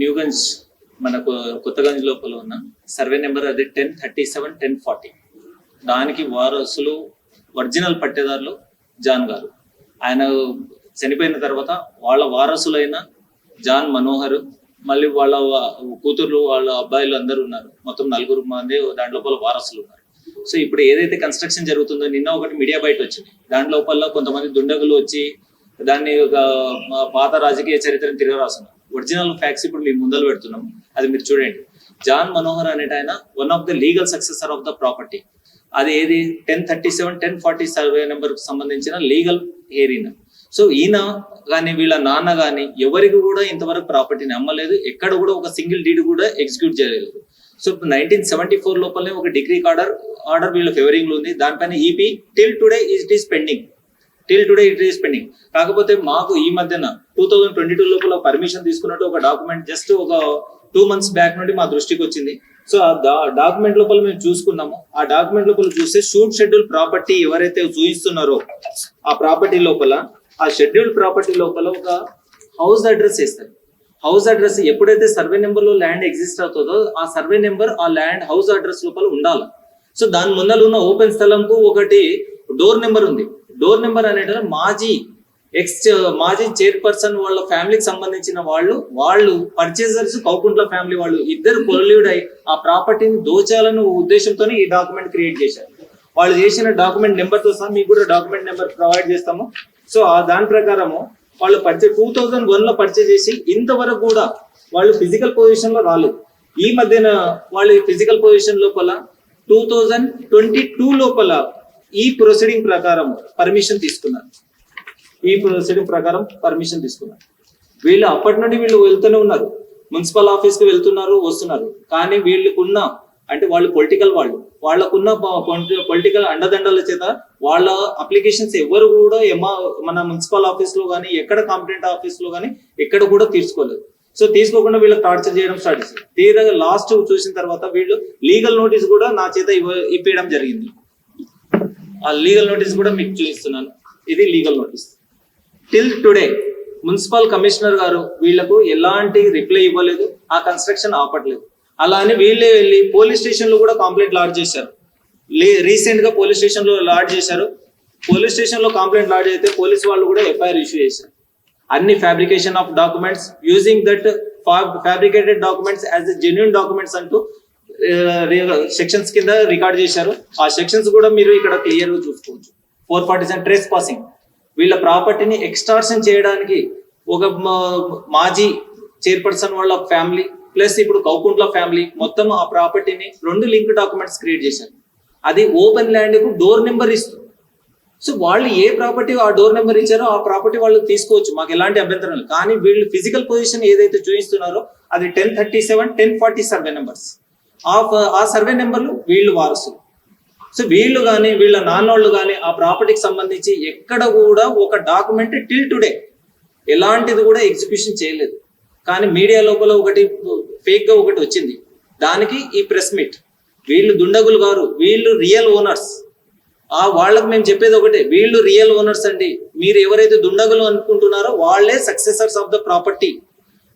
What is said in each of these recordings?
న్యూగంజ్ మనకు కొత్తగంజ్ లోపల ఉన్న సర్వే నెంబర్ అది ten thirty seven ten forty. దానికి వారసులు ఒరిజినల్ పట్టేదారులు జాన్ గారు. ఆయన చనిపోయిన తర్వాత వాళ్ళ వారసులైన జాన్ మనోహర్ మళ్ళీ వాళ్ళ కూతుర్లు వాళ్ళ అబ్బాయిలు అందరూ ఉన్నారు. మొత్తం నలుగురు మంది దాని లోపల వారసులు ఉన్నారు. సో ఇప్పుడు ఏదైతే కన్స్ట్రక్షన్ జరుగుతుందో నిన్న ఒకటి మీడియా బయట వచ్చింది. దాని లోపల కొంతమంది దుండగులు వచ్చి దాన్ని ఒక పాత రాజకీయ చరిత్రను తిరగరాస్తున్నారు. ఒరిజినల్ ఫ్యాక్స్ ఇప్పుడు మేము ముందలు పెడుతున్నాం. అది మీరు చూడండి. జాన్ మనోహర్ అనేట ఆయన one of the legal successor of the property. అది ఏది? Ten thirty seven ten forty survey number సంబంధించిన లీగల్ ఏరియా సో ఈయన కానీ వీళ్ళ నాన్న కానీ ఎవరికి కూడా ఇంతవరకు ప్రాపర్టీని అమ్మలేదు. ఎక్కడ కూడా ఒక సింగిల్ డీడ్ కూడా ఎగ్జిక్యూట్ చేయలేదు. సో నైన్టీన్ సెవెంటీ ఫోర్ లోపలనే ఒక డిగ్రీ ఆర్డర్ ఆర్డర్ వీళ్ళ ఫేవరింగ్లో ఉంది. దానిపైన EP till today it is pending. Till today it is pending కాకపోతే మాకు ఈ మధ్యన టూ థౌజండ్ ట్వంటీ టూ లోపల పర్మిషన్ తీసుకున్నట్టు ఒక డాక్యుమెంట్ జస్ట్ ఒక టూ మంత్స్ బ్యాక్ నుండి మా దృష్టికి వచ్చింది. సో ఆ డాక్యుమెంట్ లోపల మేము చూసుకున్నాము. ఆ డాక్యుమెంట్ లోపల చూస్తే షూట్ షెడ్యూల్ ప్రాపర్టీ ఎవరైతే చూపిస్తున్నారో ఆ ప్రాపర్టీ లోపల ఆ షెడ్యూల్ ప్రాపర్టీ లోపల ఒక హౌస్ అడ్రస్ ఇస్తారు హౌస్ అడ్రస్ ఎప్పుడైతే సర్వే నెంబర్లో ల్యాండ్ ఎగ్జిస్ట్ అవుతుందో ఆ సర్వే నెంబర్ ఆ ల్యాండ్ హౌస్ అడ్రస్ లోపల ఉండాలి. సో దాని ముందర ఉన్న ఓపెన్ స్థలంకు ఒకటి డోర్ నెంబర్ ఉంది. డోర్ నెంబర్ అనేట మాజీ ఎక్స్ మాజీ చైర్పర్సన్ వాళ్ళ ఫ్యామిలీకి సంబంధించిన వాళ్ళు వాళ్ళు పర్చేసర్స్ కౌకుంట్ల ఫ్యామిలీ వాళ్ళు ఇద్దరు కొలీడ్ అయి ఆ ప్రాపర్టీని దోచాలని ఉద్దేశంతోనే ఈ డాక్యుమెంట్ క్రియేట్ చేశారు. వాళ్ళు చేసిన డాక్యుమెంట్ నెంబర్తో సహా మీకు కూడా డాక్యుమెంట్ నెంబర్ ప్రొవైడ్ చేస్తాము. సో ఆ దాని ప్రకారము వాళ్ళు పర్చేజ్ టూ థౌజండ్ వన్లో పర్చేజ్ చేసి ఇంతవరకు కూడా వాళ్ళు ఫిజికల్ పొజిషన్లో రాలేదు. ఈ మధ్యన వాళ్ళు ఫిజికల్ పొజిషన్ లోపల టూ థౌజండ్ ట్వంటీ టూ లోపల ఈ ప్రొసీడింగ్ ప్రకారం పర్మిషన్ తీసుకున్నారు. ఈ ప్రొసీడింగ్ ప్రకారం పర్మిషన్ తీసుకున్నారు. వీళ్ళు అప్పటి నుండి వీళ్ళు వెళ్తూనే ఉన్నారు. మున్సిపల్ ఆఫీస్కి వెళ్తున్నారు వస్తున్నారు. కానీ వీళ్ళకున్న అంటే వాళ్ళు పొలిటికల్ వాళ్ళు వాళ్ళకున్న పొలిటికల్ అండదండల చేత వాళ్ళ అప్లికేషన్స్ ఎవరు కూడా ఎమా మన మున్సిపల్ ఆఫీస్లో కానీ ఎక్కడ కాంపిటెంట్ ఆఫీస్లో కానీ ఎక్కడ కూడా తీసుకోలేదు. సో తీసుకోకుండా వీళ్ళకి టార్చర్ చేయడం స్టార్ట్ చేశారు. తీరగా లాస్ట్ చూసిన తర్వాత వీళ్ళు లీగల్ నోటీస్ కూడా నా చేత ఇవ్వ ఇప్పించడం జరిగింది. ఆ లీగల్ నోటీస్ కూడా మీకు చూపిస్తున్నాను. ఇది legal notice till today municipal commissioner గారు వీళ్ళకు ఎలాంటి రిప్లై ఇవ్వలేదు ఆ కన్స్ట్రక్షన్ ఆపట్లేదు. అలా అని వీళ్ళే వెళ్ళి పోలీస్ స్టేషన్లో కూడా కంప్లైంట్ లాడ్జ్ చేశారు. రీసెంట్గా పోలీస్ స్టేషన్లో లాడ్జ్ చేశారు. పోలీస్ స్టేషన్లో కంప్లైంట్ లాడ్జ్ అయితే పోలీస్ వాళ్ళు కూడా ఎఫ్ఐఆర్ ఇష్యూ చేశారు. అన్ని fabrication of documents using that fabricated documents as a genuine documents అంటూ సెక్షన్స్ కింద రికార్డ్ చేశారు. ఆ సెక్షన్స్ కూడా మీరు ఇక్కడ క్లియర్గా చూసుకోవచ్చు. Four forty seven trespassing వీళ్ళ ప్రాపర్టీని ఎక్స్టార్షన్ చేయడానికి ఒక మా- మాజీ చైర్పర్సన్ వాళ్ళ ఫ్యామిలీ ప్లస్ ఇప్పుడు కౌకుంట్ల ఫ్యామిలీ మొత్తం ఆ ప్రాపర్టీని రెండు లింక్ డాక్యుమెంట్స్ క్రియేట్ చేశారు. అది ఓపెన్ ల్యాండ్కు డోర్ నెంబర్ ఇస్తుంది సో వాళ్ళు ఏ ప్రాపర్టీ ఆ డోర్ నెంబర్ ఇచ్చారో ఆ ప్రాపర్టీ వాళ్ళు తీసుకోవచ్చు. మాకు ఎలాంటి అభ్యంతరం కానీ వీళ్ళు ఫిజికల్ పొజిషన్ ఏదైతే చూపిస్తున్నారో అది ten thirty seven ten forty survey numbers ఆ ఆ సర్వే నెంబర్లు వీళ్ళు వారసులు. సో వీళ్ళు కానీ వీళ్ళ నాన్నోళ్ళు కానీ ఆ ప్రాపర్టీకి సంబంధించి ఎక్కడ కూడా ఒక డాక్యుమెంట్ టిల్ టుడే ఎలాంటిది కూడా ఎగ్జిక్యూషన్ చేయలేదు. కానీ మీడియా లోపల ఒకటి ఫేక్గా ఒకటి వచ్చింది. దానికి ఈ ప్రెస్ మీట్. వీళ్ళు దుండగులు గారు వీళ్ళు రియల్ ఓనర్స్. ఆ వాళ్ళకి మేము చెప్పేది ఒకటే వీళ్ళు రియల్ ఓనర్స్ అండి. మీరు ఎవరైతే దుండగులు అనుకుంటున్నారో వాళ్ళే సక్సెసర్స్ ఆఫ్ ద ప్రాపర్టీ.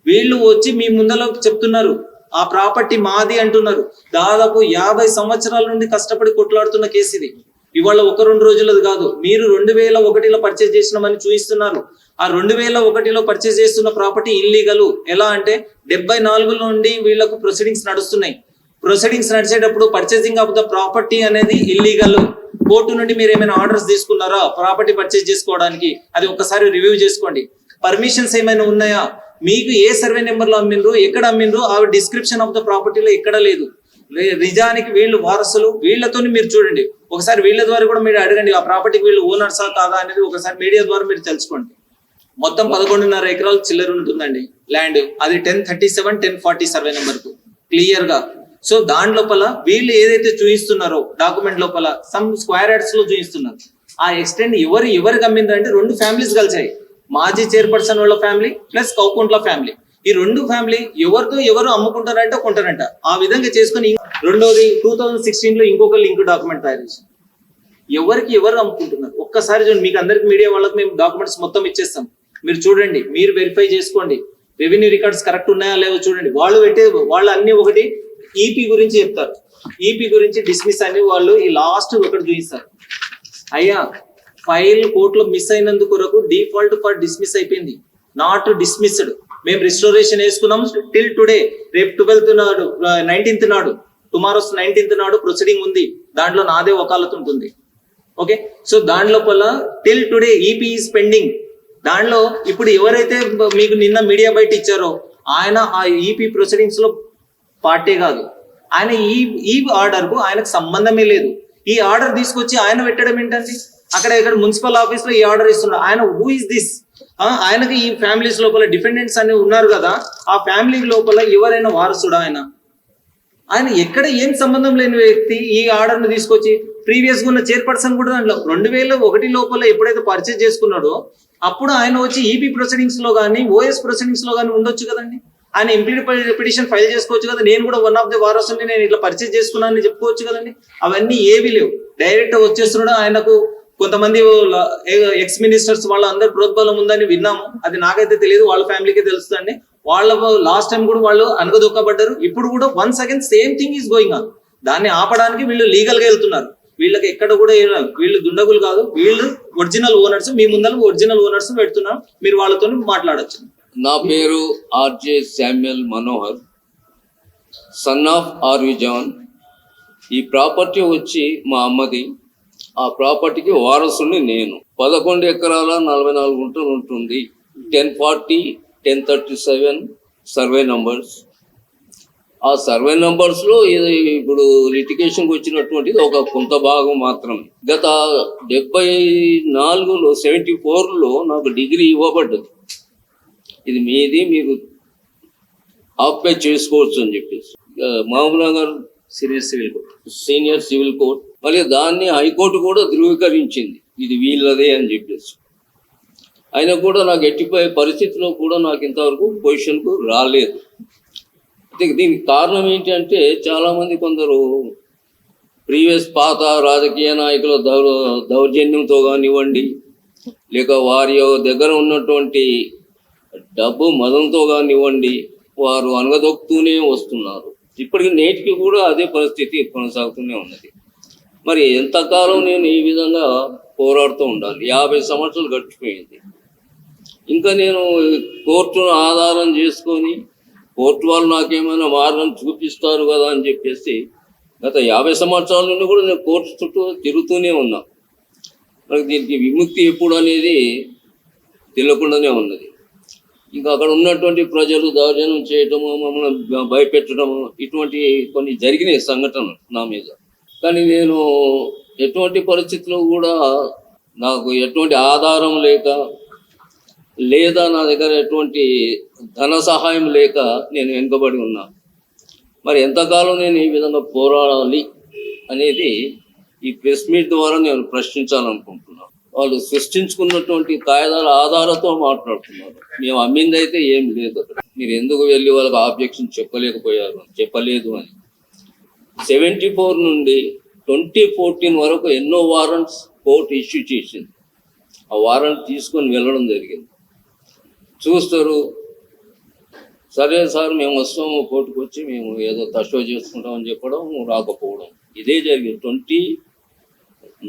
వీళ్ళు వచ్చి మీ ముందలో చెప్తున్నారు ఆ ప్రాపర్టీ మాది అంటున్నారు. దాదాపు యాభై సంవత్సరాల నుండి కష్టపడి కొట్లాడుతున్న కేసు ఇది. ఇవాళ ఒక రెండు రోజులది కాదు. మీరు రెండు వేల ఒకటిలో పర్చేస్ చేసినామని చూపిస్తున్నారు ఆ రెండు వేల ఒకటిలో పర్చేస్ చేస్తున్న ప్రాపర్టీ ఇల్లీగల్ ఎలా అంటే డెబ్బై నాలుగు నుండి వీళ్ళకు ప్రొసీడింగ్స్ నడుస్తున్నాయి. ప్రొసీడింగ్స్ నడిచేటప్పుడు పర్చేసింగ్ ఆఫ్ ద ప్రాపర్టీ అనేది ఇల్లీగల్ కోర్టు నుండి మీరు ఏమైనా ఆర్డర్స్ తీసుకున్నారా? ప్రాపర్టీ పర్చేస్ చేసుకోవడానికి. అది ఒక్కసారి రివ్యూ చేసుకోండి. పర్మిషన్స్ ఏమైనా ఉన్నాయా? మీకు ఏ సర్వే నెంబర్లో అమ్మిండ్రు ఎక్కడ అమ్మిండ్రు ఆ డిస్క్రిప్షన్ ఆఫ్ ద ప్రాపర్టీలో ఎక్కడ లేదు. నిజానికి వీళ్ళు వారసులు వీళ్ళతో మీరు చూడండి. ఒకసారి వీళ్ళ ద్వారా కూడా మీరు అడగండి ఆ ప్రాపర్టీకి వీళ్ళు ఓనర్సా కాదా అనేది ఒకసారి మీడియా ద్వారా మీరు తెలుసుకోండి. మొత్తం పదకొండున్నర ఎకరాలు చిల్లర ఉంటుందండి ల్యాండ్ అది ten thirty seven ten forty survey నెంబర్కు. క్లియర్గా. సో దాని లోపల వీళ్ళు ఏదైతే చూపిస్తున్నారో డాక్యుమెంట్ లోపల సమ్ స్క్వేర్ యార్డ్స్లో చూపిస్తున్నారు ఆ ఎక్స్టెండ్ ఎవరు ఎవరికి అమ్మిందంటే రెండు ఫ్యామిలీస్ కలిసాయి. మాజీ చైర్పర్సన్ వాళ్ళ ఫ్యామిలీ ప్లస్ కౌకుంట్ల ఫ్యామిలీ. ఈ రెండు ఫ్యామిలీ ఎవరితో ఎవరు అమ్ముకుంటారంటే కొంటారంట. ఆ విధంగా చేసుకుని రెండోది టూ థౌజండ్ సిక్స్టీన్లో ఇంకొక లింక్ డాక్యుమెంట్ తయారు చేసింది ఎవరికి ఎవరు అమ్ముకుంటున్నారు? ఒక్కసారి చూడండి మీకు అందరికి మీడియా వాళ్ళకి మేము డాక్యుమెంట్స్ మొత్తం ఇచ్చేస్తాం. మీరు చూడండి మీరు వెరిఫై చేసుకోండి. రెవెన్యూ రికార్డ్స్ కరెక్ట్ ఉన్నాయా లేవో చూడండి. వాళ్ళు పెట్టే వాళ్ళు అన్ని ఒకటి ఈపీ గురించి చెప్తారు. ఈపీ గురించి డిస్మిస్ అని వాళ్ళు ఈ లాస్ట్ ఒకటి చూపిస్తారు. అయ్యా ఫైల్ కోర్టులో మిస్ అయినందుకు కొరకు డిఫాల్ట్ ఫర్ డిస్మిస్ అయిపోయింది. నాట్ డిస్మిస్డ్ మేము రిస్టోరేషన్ వేసుకున్నాం. టిల్ టుడే రేపు ట్వెల్త్ నాడు నైన్టీన్త్ నాడు టుమారోస్ నైన్టీన్త్ నాడు ప్రొసీడింగ్ ఉంది. దాంట్లో నాదే వకాలత్ ఉంటుంది. ఓకే సో దాంట్లో till today EP is pending దానిలో ఇప్పుడు ఎవరైతే మీకు నిన్న మీడియా బయట ఇచ్చారో ఆయన ఆ ఈపీ ప్రొసీడింగ్స్లో పార్టీ కాదు. ఆయన ఈ ఈ ఆర్డర్కు ఆయనకు సంబంధమే లేదు. ఈ ఆర్డర్ తీసుకొచ్చి ఆయన పెట్టడం ఏంటండి? అక్కడ ఇక్కడ మున్సిపల్ ఆఫీస్లో ఈ ఆర్డర్ ఇస్తున్నారు ఆయన హూ ఇస్ దిస్ ఆయనకి ఈ ఫ్యామిలీస్ లోపల డిపెండెంట్స్ అన్ని ఉన్నారు కదా ఆ ఫ్యామిలీ లోపల ఎవరైనా వారసుడా ఆయన? ఆయన ఎక్కడ ఏం సంబంధం లేని వ్యక్తి ఈ ఆర్డర్ను తీసుకొచ్చి ప్రీవియస్గా ఉన్న చైర్పర్సన్ కూడా దాంట్లో రెండు వేల ఒకటి లోపల ఎప్పుడైతే పర్చేజ్ చేసుకున్నాడో అప్పుడు ఆయన వచ్చి ఈపీ ప్రొసీడింగ్స్లో కానీ ఓఎస్ ప్రొసీడింగ్స్లో కానీ ఉండొచ్చు కదండి. ఆయన ఇంప్లీడ్ పిటిషన్ ఫైల్ చేసుకోవచ్చు కదా నేను కూడా వన్ ఆఫ్ ది వారసుని నేను ఇట్లా పర్చేజ్ చేసుకున్నానని చెప్పుకోవచ్చు కదండి. అవన్నీ ఏవి లేవు. డైరెక్ట్ వచ్చేస్తున్నాడు ఆయనకు కొంతమంది ఎక్స్ మినిస్టర్స్ వాళ్ళ అందరు ప్రోద్బలం ఉందని విన్నాము. అది నాకైతే తెలియదు వాళ్ళ ఫ్యామిలీకి తెలుస్తుంది వాళ్ళ లాస్ట్ టైం కూడా వాళ్ళు అనగదొక్కబడ్డారు ఇప్పుడు కూడా once again same thing is going on దాన్ని ఆపడానికి వీళ్ళు లీగల్గా వెళ్తున్నారు. వీళ్ళకి ఎక్కడ కూడా వీళ్ళు దుండగులు కాదు. వీళ్ళు ఒరిజినల్ ఓనర్స్ మీ ముందర ఒరిజినల్ ఓనర్స్ పెడుతున్నారు మీరు వాళ్ళతో మాట్లాడొచ్చు. నా పేరు RJ Samuel Manohar. Son of RV John ఈ ప్రాపర్టీ వచ్చి మా అమ్మది. ఆ ప్రాపర్టీకి వారసుని నేను. పదకొండు ఎకరాల నలభై నాలుగు గుంటలు ఉంటుంది. Ten forty ten thirty seven survey numbers. ఆ సర్వే నంబర్స్లో ఇది ఇప్పుడు లిటిగేషన్కి వచ్చినటువంటిది ఒక కొంత భాగం మాత్రమే. గత డెబ్బై నాలుగులో సెవెంటీ ఫోర్లో నాకు డిగ్రీ ఇవ్వబడ్డది. ఇది మీది మీరు ఆక్యుపై చేసుకోవచ్చు అని చెప్పేసి. ఆ, Mahabubnagar senior civil court. Senior civil court. మళ్ళీ దాన్ని హైకోర్టు కూడా ధృవీకరించింది. ఇది వీళ్ళదే అని చెప్పేసి. అయినా కూడా నాకు ఎట్టిపోయే పరిస్థితిలో కూడా నాకు ఇంతవరకు పొజిషన్కు రాలేదు. అయితే దీనికి కారణం ఏంటంటే చాలామంది కొందరు ప్రీవియస్ పాత రాజకీయ నాయకుల దౌ దౌర్జన్యంతో కానివ్వండి లేక వారి దగ్గర ఉన్నటువంటి డబ్బు మదంతో కానివ్వండి వారు అనగదొక్కుతూనే వస్తున్నారు. ఇప్పటికి నేటికి కూడా అదే పరిస్థితి కొనసాగుతూనే ఉన్నది. మరి ఎంతకాలం నేను ఈ విధంగా పోరాడుతూ ఉండాలి? యాభై సంవత్సరాలు గడిచిపోయింది. ఇంకా నేను కోర్టును ఆధారం చేసుకొని కోర్టు వాళ్ళు నాకేమైనా మార్గం చూపిస్తారు కదా అని చెప్పేసి గత యాభై సంవత్సరాల నుండి కూడా నేను కోర్టు చుట్టూ తిరుగుతూనే ఉన్నా. మనకి దీనికి విముక్తి ఎప్పుడు అనేది తెలియకుండానే ఉన్నది. ఇంకా అక్కడ ఉన్నటువంటి ప్రజలు దౌర్జన్యం చేయటము మమ్మల్ని భయపెట్టడము ఇటువంటి కొన్ని జరిగినాయి సంఘటనలు నా మీద. కానీ నేను ఎటువంటి పరిస్థితుల్లో కూడా నాకు ఎటువంటి ఆధారం లేక లేదా నా దగ్గర ఎటువంటి ధన సహాయం లేక నేను వెనుకబడి ఉన్నా. మరి ఎంతకాలం నేను ఈ విధంగా పోరాడాలి అనేది ఈ ప్రెస్ మీట్ ద్వారా నేను ప్రశ్నించాలనుకుంటున్నాను. వాళ్ళు సృష్టించుకున్నటువంటి కాయిదాల ఆధారంతో మాట్లాడుతున్నారు. మేము అమ్మింది అయితే ఏం లేదు అక్కడ. మీరు ఎందుకు వెళ్ళి వాళ్ళకి ఆబ్జెక్షన్ చెప్పలేకపోయారు? చెప్పలేదు అని. సెవెంటీ ఫోర్ నుండి ట్వంటీ ఫోర్టీన్ వరకు ఎన్నో వారెంట్స్ కోర్టు ఇష్యూ చేసింది. ఆ వారెంట్ తీసుకొని వెళ్ళడం జరిగింది. చూస్తారు సరే సార్ మేము వస్తాము కోర్టుకు వచ్చి మేము ఏదో తషో చేసుకుంటామని చెప్పడం రాకపోవడం. ఇదే జరిగింది. ట్వంటీ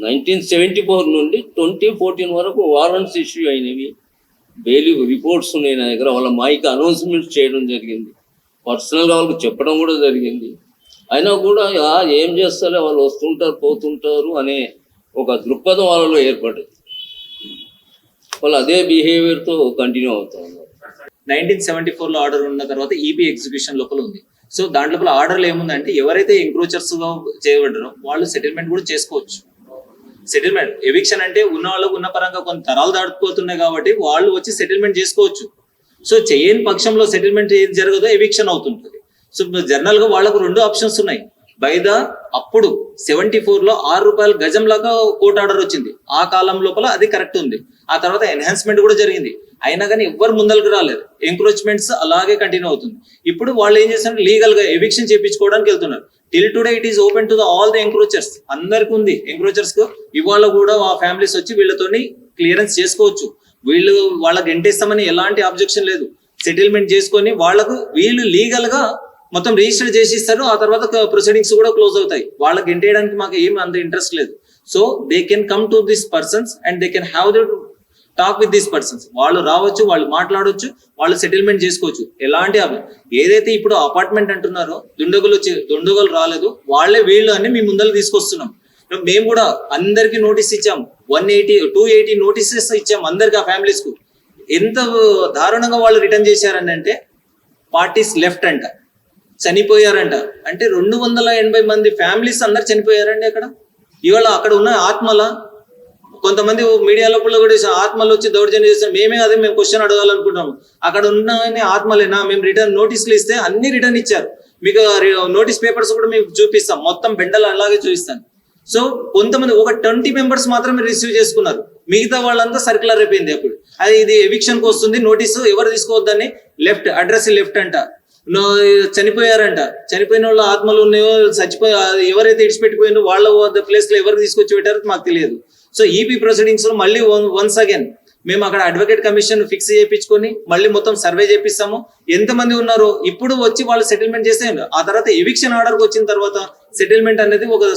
నైన్టీన్ సెవెంటీ ఫోర్ నుండి ట్వంటీ ఫోర్టీన్ వరకు వారెంట్స్ ఇష్యూ అయినవి బెయిలీ రిపోర్ట్స్ ఉన్నాయి నా దగ్గర వాళ్ళ మైక్ అనౌన్స్మెంట్స్ చేయడం జరిగింది. పర్సనల్గా వాళ్ళకి చెప్పడం కూడా జరిగింది. అయినా కూడా ఏం చేస్తారో వాళ్ళు వస్తుంటారు పోతుంటారు అనే ఒక దృక్పథం వాళ్ళలో ఏర్పడింది. వాళ్ళు అదే బిహేవియర్తో కంటిన్యూ అవుతా ఉన్నారు. నైన్టీన్ సెవెంటీ ఫోర్లో ఆర్డర్ ఉన్న తర్వాత ఈపి ఎగ్జిక్యూషన్ లోపల ఉంది. సో దాని లోపల ఆర్డర్లు ఏముందంటే ఎవరైతే ఎంక్రోచర్స్గా చేయబడ్డారో వాళ్ళు సెటిల్మెంట్ కూడా చేసుకోవచ్చు. సెటిల్మెంట్ ఎవిక్షన్ అంటే ఉన్న వాళ్ళకు ఉన్న పరంగా కొన్ని తరాలు దాటిపోతున్నాయి కాబట్టి వాళ్ళు వచ్చి సెటిల్మెంట్ చేసుకోవచ్చు. సో చేయని పక్షంలో సెటిల్మెంట్ ఏది జరగదో ఎవిక్షన్ అవుతుంటుంది. సో జనరల్గా వాళ్ళకు రెండు ఆప్షన్స్ ఉన్నాయి. బై ద అప్పుడు సెవెంటీ ఫోర్లో ఆరు రూపాయల గజం లాగా కోర్ట్ ఆర్డర్ వచ్చింది. ఆ కాలం లోపల అది కరెక్ట్ ఉంది. ఆ తర్వాత ఎన్హాన్స్మెంట్ కూడా జరిగింది. అయినా కానీ ఎవ్వరు ముందరకు రాలేదు. ఎంక్రోచ్మెంట్స్ అలాగే కంటిన్యూ అవుతుంది. ఇప్పుడు వాళ్ళు ఏం చేస్తున్నారు? లీగల్గా ఎవిక్షన్ చేయించుకోవడానికి వెళ్తున్నారు. Till today it is open to the all the encroachers అందరికి ఉంది. ఎంక్రోచర్స్కు ఇవాళ కూడా ఆ ఫ్యామిలీస్ వచ్చి వీళ్ళతోని క్లియరెన్స్ చేసుకోవచ్చు. వీళ్ళు వాళ్ళకి ఎంటేస్తామని ఎలాంటి అబ్జెక్షన్ లేదు. సెటిల్మెంట్ చేసుకొని వాళ్ళకు వీళ్ళు లీగల్గా మొత్తం రిజిస్టర్ చేసి ఇస్తారు ఆ తర్వాత ప్రొసీడింగ్స్ కూడా క్లోజ్ అవుతాయి. వాళ్ళకి ఎంటేయడానికి మాకు ఏం అంత ఇంట్రెస్ట్ లేదు. So they can come to this persons and they can have the talk with these persons వాళ్ళు రావచ్చు వాళ్ళు మాట్లాడొచ్చు వాళ్ళు సెటిల్మెంట్ చేసుకోవచ్చు. ఎలాంటి ఏదైతే ఇప్పుడు అపార్ట్మెంట్ అంటున్నారో దుండగులు దుండగులు రాలేదు వాళ్ళే వీళ్ళు అని మీ ముందర తీసుకొస్తున్నాం. మేము కూడా అందరికి నోటీస్ ఇచ్చాం. One eighty two eighty notices ఇచ్చాం అందరికి ఆ ఫ్యామిలీస్కు. ఎంత దారుణంగా వాళ్ళు రిటర్న్ చేశారని అంటే పార్టీస్ లెఫ్ట్ అంట. చనిపోయారంట. అంటే రెండు వందల ఎనభై మంది ఫ్యామిలీస్ అందరు చనిపోయారండి అక్కడ. ఇవాళ అక్కడ ఉన్న ఆత్మల కొంతమంది మీడియాలో కూడా ఆత్మలు వచ్చి దౌర్జన్యం చేస్తారు మేమే అదే మేము క్వశ్చన్ అడగాలనుకుంటాము అక్కడ ఉన్న ఆత్మలేనా? మేము రిటర్న్ నోటీసులు ఇస్తే అన్ని రిటర్న్ ఇచ్చారు. మీకు నోటీస్ పేపర్స్ కూడా మీకు చూపిస్తాం. మొత్తం బెండలు అలాగే చూపిస్తాను. సో కొంతమంది ఒక ట్వంటీ మెంబర్స్ మాత్రమే రిసీవ్ చేసుకున్నారు. మిగతా వాళ్ళంతా సర్కులర్ అయిపోయింది అప్పుడు. అది ఇది ఎవిక్షన్కి వస్తుంది. నోటీసు ఎవరు తీసుకోవద్దని? లెఫ్ట్ అడ్రస్ లెఫ్ట్ అంట. చనిపోయారంట. చనిపోయిన వాళ్ళ ఆత్మలు ఉన్నాయో చచ్చిపోయి ఎవరైతే ఇడిచిపెట్టిపోయినో వాళ్ళ ప్లేస్లో ఎవరు తీసుకొచ్చి పెట్టారో మాకు తెలియదు. సో ఈపీ ప్రొసీడింగ్స్లో మళ్ళీ వన్స్ అగైన్ మేము అక్కడ అడ్వకేట్ కమిషన్ ఫిక్స్ చేయించుకొని మళ్ళీ మొత్తం సర్వే చేపిస్తాము. ఎంతమంది ఉన్నారో ఇప్పుడు వచ్చి వాళ్ళు సెటిల్మెంట్ చేస్తే ఆ తర్వాత ఎవిక్షన్ ఆర్డర్ వచ్చిన తర్వాత సెటిల్మెంట్ అనేది ఒక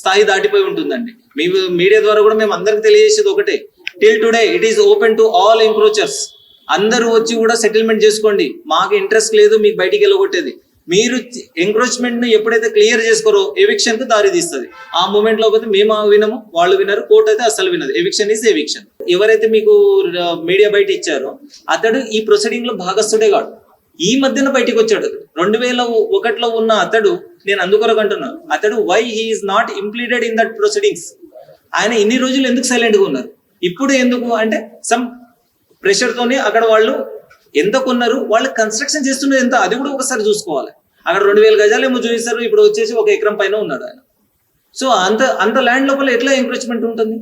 స్థాయి దాటిపోయి ఉంటుందండి. మీ మీడియా ద్వారా కూడా మేము అందరికి తెలియజేసేది ఒకటే. Till today it is open to all encroachers అందరూ వచ్చి కూడా సెటిల్మెంట్ చేసుకోండి. మాకు ఇంట్రెస్ట్ లేదు మీకు బయటికి వెళ్ళగొట్టేది. మీరు ఎంక్రోచ్మెంట్ను ఎప్పుడైతే క్లియర్ చేసుకోరో ఎవిక్షన్కు దారి తీస్తుంది. ఆ మూమెంట్లో పోతే మేము వినము వాళ్ళు వినరు కోర్టు అయితే అసలు వినదు. ఎవిక్షన్ ఈస్ ఎవిక్షన్ ఎవరైతే మీకు మీడియా బయట ఇచ్చారో అతడు ఈ ప్రొసీడింగ్లో భాగస్థుడే కాడు. ఈ మధ్యన బయటికి వచ్చాడు. రెండు వేల ఒకటిలో ఉన్న అతడు నేను అందుకొరకు అంటున్నాను అతడు why he is not impleaded in that proceedings ఆయన ఇన్ని రోజులు ఎందుకు సైలెంట్గా ఉన్నారు? ఇప్పుడు ఎందుకు అంటే సమ్ ప్రెషర్తోనే అక్కడ వాళ్ళు ఎంత కొన్నారు వాళ్ళు కన్స్ట్రక్షన్ చేస్తున్నది ఎంత? అది కూడా ఒకసారి చూసుకోవాలి. అక్కడ రెండు వేల గజాలు ఏమో చూపిస్తారు. ఇప్పుడు వచ్చేసి ఒక ఎకరం పైన ఉన్నాడు ఆయన. సో అంత అంత ల్యాండ్ లోపల ఎట్లా ఎంక్రోచ్మెంట్ ఉంటుంది?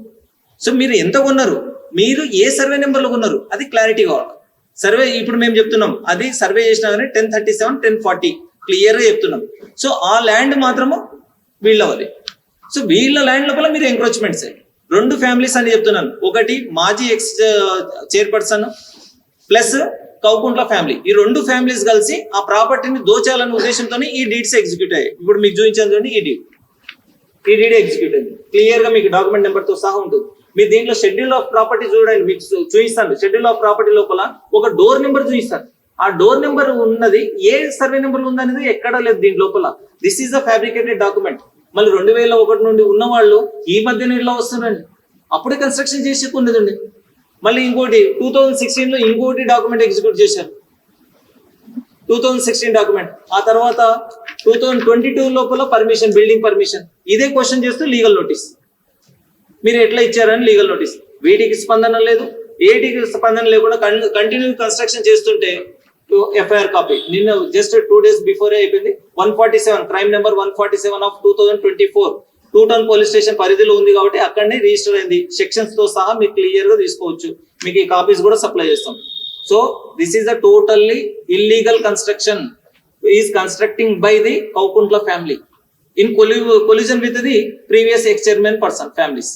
సో మీరు ఎంత కొన్నారు? మీరు ఏ సర్వే నెంబర్లో కొన్నారు? అది క్లారిటీ కావాలి. సర్వే ఇప్పుడు మేము చెప్తున్నాం అది సర్వే చేసినా కానీ ten thirty seven ten forty క్లియర్గా చెప్తున్నాం. సో ఆ ల్యాండ్ మాత్రము వీళ్ళవది సో వీళ్ళ ల్యాండ్ లోపల మీరు ఎంక్రోచ్మెంట్స్ రెండు ఫ్యామిలీస్ అని చెప్తున్నాను. ఒకటి మాజీ ex chairperson plus Kaukuntla family ఈ రెండు ఫ్యామిలీస్ కలిసి ఆ ప్రాపర్టీని దోచాలనే ఉద్దేశంతో ఈ డీడ్స్ ఎగ్జిక్యూట్ అయ్యాయి. ఇప్పుడు మీకు చూపించాను చూడండి ఈ డీడ్ ఈ డీడ్ ఎగ్జిక్యూట్ అయింది. క్లియర్గా మీకు డాక్యుమెంట్ నెంబర్తో సహా ఉంటుంది. మీ దీంట్లో షెడ్యూల్ ఆఫ్ ప్రాపర్టీ చూడండి మీకు చూపిస్తాను. షెడ్యూల్ ఆఫ్ ప్రాపర్టీ లోపల ఒక డోర్ నెంబర్ చూపిస్తాను. ఆ డోర్ నెంబర్ ఉన్నది ఏ సర్వే నెంబర్ ఉందనేది ఎక్కడా లేదు దీని లోపల. This is a fabricated document మళ్ళీ రెండు వేల ఒకటి నుండి ఉన్న వాళ్ళు ఈ మధ్య నీళ్ళలో వస్తున్నారండి. అప్పుడే కన్స్ట్రక్షన్ చేసి ఉన్నదండి మళ్ళీ ఇంకోటి టూ థౌజండ్ సిక్స్టీన్లో ఇంకోటి డాక్యుమెంట్ ఎగ్జిక్యూట్ చేశారు. టూ థౌజండ్ సిక్స్టీన్ డాక్యుమెంట్ ఆ తర్వాత టూ థౌజండ్ ట్వంటీ టూ లోపల పర్మిషన్ బిల్డింగ్ పర్మిషన్ ఇదే క్వశ్చన్ చేస్తూ లీగల్ నోటీస్ మీరు ఎట్లా ఇచ్చారని లీగల్ నోటీస్ వీటికి స్పందన లేదు ఏటికి స్పందన లేకుండా కంటిన్యూ కన్స్ట్రక్షన్ చేస్తుంటే ఎఫ్ఐఆర్ కాపీ నిన్న జస్ట్ టూ డేస్ బిఫోరే అయిపోయింది? One forty seven crime number one forty seven of two thousand twenty four two town police station పరిధిలో ఉంది కాబట్టి అక్కడనే రిజిస్టర్ అయింది. సెక్షన్స్తో సహా మీకు క్లియర్గా తీసుకోవచ్చు. మీకు ఈ కాపీస్ కూడా సప్లై చేస్తాం. So this is the totally illegal construction is constructing by the Kaukuntla family in colli collision with the previous ex chairman person families